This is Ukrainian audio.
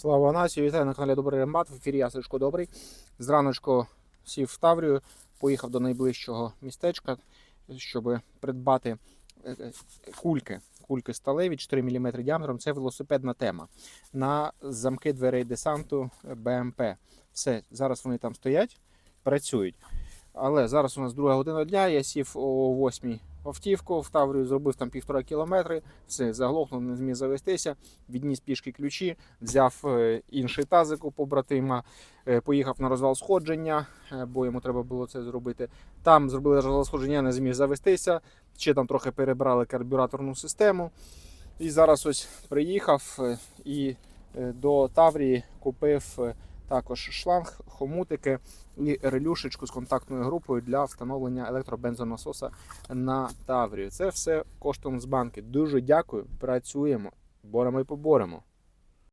Слава нації, вітаю на каналі Добрий Рембат. В ефірі я Сашко Добрий. Зраночку сів в Таврію, поїхав до найближчого містечка, щоб придбати е, е, кульки. Кульки сталеві 4 мм діаметром. Це велосипедна тема. На замки дверей десанту БМП. Все, зараз вони там стоять, працюють. Але зараз у нас друга година дня. Я сів о 8 в автівку в Таврію, зробив там півтора кілометри. Все, заглохнув, не зміг завестися, відніс пішки ключі, взяв е, інший тазик у побратима, е, поїхав на розвал сходження, е, бо йому треба було це зробити. Там зробили розвал сходження, не зміг завестися. Ще там трохи перебрали карбюраторну систему. І зараз ось приїхав і до Таврії купив також шланг, хомутики і релюшечку з контактною групою для встановлення електробензонасоса на Таврію. Це все коштом з банки. Дуже дякую. Працюємо, боремо і поборемо.